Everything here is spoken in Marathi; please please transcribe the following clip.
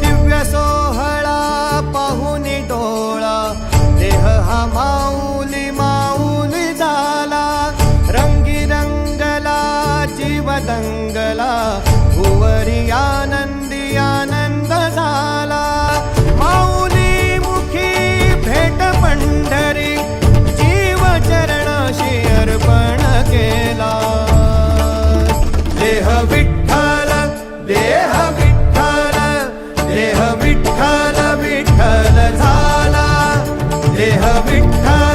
दिव्य सोहळा पाहुनी डोळा देह हा माऊली माऊली झाला रंगी रंगला जीवदंग देह विठ्ठल